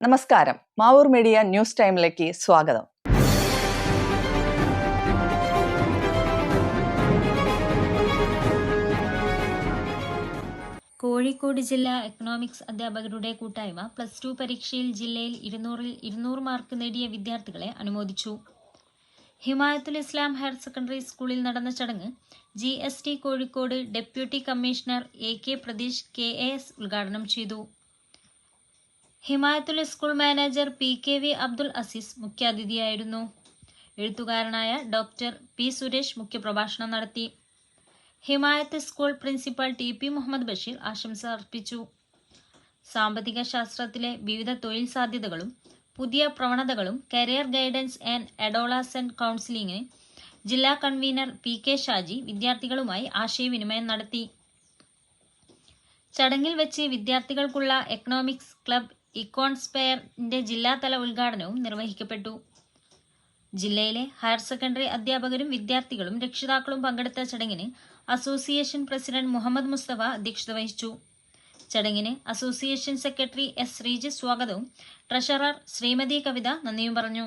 നമസ്കാരം. Mavoor media news ടൈമിലേക്ക് സ്വാഗതം. കോഴിക്കോട് ജില്ലാ എക്കണോമിക്സ് അധ്യാപകരുടെ കൂട്ടായ്മ പ്ലസ് ടു പരീക്ഷയിൽ ജില്ലയിൽ ഇരുന്നൂറിൽ ഇരുന്നൂറ് മാർക്ക് നേടിയ വിദ്യാർത്ഥികളെ അനുമോദിച്ചു. ഹിമായത്തുൽ ഇസ്ലാം ഹയർ സെക്കൻഡറി സ്കൂളിൽ നടന്ന ചടങ്ങ് G Kozhikode deputy commissioner A K Pratheesh K A S ഉദ്ഘാടനം ചെയ്തു. Himayathul school manager P K V Abdul Azeez മുഖ്യാതിഥിയായിരുന്നു. എഴുത്തുകാരനായ ഡോക്ടർ പി സുരേഷ് മുഖ്യപ്രഭാഷണം നടത്തി. Himayath school principal T P Muhammad Basheer ആശംസ അർപ്പിച്ചു. സാമ്പത്തിക ശാസ്ത്രത്തിലെ വിവിധ തൊഴിൽ സാധ്യതകളും പുതിയ പ്രവണതകളും കരിയർ ഗൈഡൻസ് ആൻഡ് അഡോളസെന്റ് കൗൺസിലിംഗിന് ജില്ലാ കൺവീനർ പി കെ ഷാജി വിദ്യാർത്ഥികളുമായി ആശയവിനിമയം നടത്തി. ചടങ്ങിൽ വെച്ച് വിദ്യാർത്ഥികൾക്കുള്ള എക്കണോമിക്സ് ക്ലബ് ഇക്കോൺസ്പെയറിന്റെ ജില്ലാതല ഉദ്ഘാടനവും നിർവഹിക്കപ്പെട്ടു. ജില്ലയിലെ ഹയർ സെക്കൻഡറി അധ്യാപകരും വിദ്യാർത്ഥികളും രക്ഷിതാക്കളും പങ്കെടുത്ത ചടങ്ങിന് അസോസിയേഷൻ പ്രസിഡന്റ് മുഹമ്മദ് മുസ്തഫ അധ്യക്ഷത വഹിച്ചു. ചടങ്ങിന് അസോസിയേഷൻ സെക്രട്ടറി എസ് ശ്രീജിത്ത് സ്വാഗതവും ട്രഷറർ ശ്രീമതി കവിത നന്ദിയും പറഞ്ഞു.